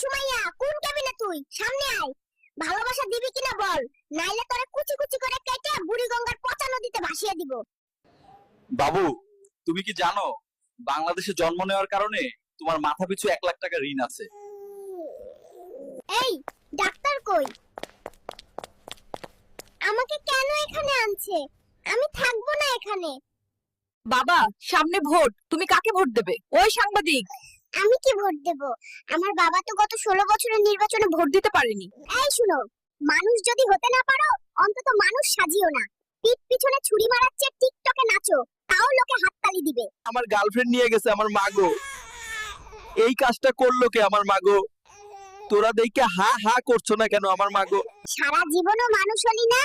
সুমাইয়া কোন কেবিনে তুই? সামনে আয়। ভালোবাসা দিবি কিনা বল। নাইলে তোরে কুচি কুচি করে কেটে বুড়িগঙ্গার পচা নদীতে ভাসিয়ে দিব। বাবু তুমি কি জানো বাংলাদেশে জন্ম নেওয়ার কারণে তোমার মাথা পিছু এক লাখ টাকা ঋণ আছে। এই ডাক্তার কই? আমাকে কেন এখানে আনছে? আমি থাকব না এখানে। বাবা সামনে ভোট। তুমি কাকে ভোট দেবে? ওই সাংবাদিক। আমি কি ভোট দেব? আমার বাবা তো গত ষোলো বছরের নির্বাচনে ভোট দিতে পারেনি। এই শুনো মানুষ যদি হতে না পারো অন্তত মানুষ সাজিও না। পিঠ পিছনে ছুরি মারাচ্ছে টিকটকে নাচো তাও লোকে হাততালি দিবে। আমার গার্লফ্রেন্ড নিয়ে গেছে আমার মাগো এই কাজটা করল কে আমার মাগো তোরা দেখে হা হা করছ না কেন আমার মাগো সারা জীবনও মানুষ হলি না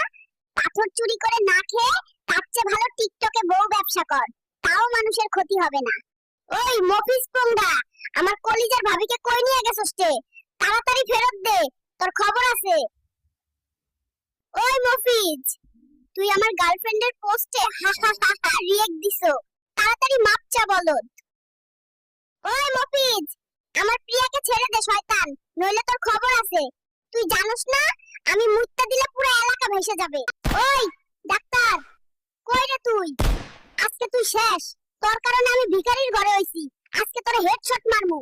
পাথর চুরি করে না খেয়ে তার চেয়ে ভালো টিকটকে বউ ব্যবসা কর তাও মানুষের ক্ষতি হবে না। ওই মফিজ পোংডা আমার কলিজার ভাবিকে কই নিয়ে গেছস তে তাড়াতাড়ি ফেরত দে, তোর খবর আছে। ওই মফিজ, তুই আমার গার্লফ্রেন্ডের পোস্টে হা হা হা হা রিয়েক্ট দিছো, তাড়াতাড়ি মাপ চা বলদ। ওই মফিজ, আমার প্রিয়াকে ছেড়ে দে শয়তান, নইলে তোর খবর আছে। তুই জানোস না, আমি মুত্তা দিলে পুরো এলাকা ভেসে যাবে। ওই, ডাক্তার, কই রে তুই? আজকে তুই শেষ, তোর কারণে আমি ভিখারির ঘরে হইছি। আজকে তোর হেডশট মারমু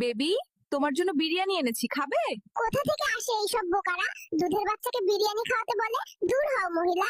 বেবি তোমার জন্য বিরিয়ানি এনেছি খাবে? কোথা থেকে আসে এইসব বোকারা? দুধের বাচ্চাকে বিরিয়ানি খাওয়াতে বলে দূর হও মহিলা।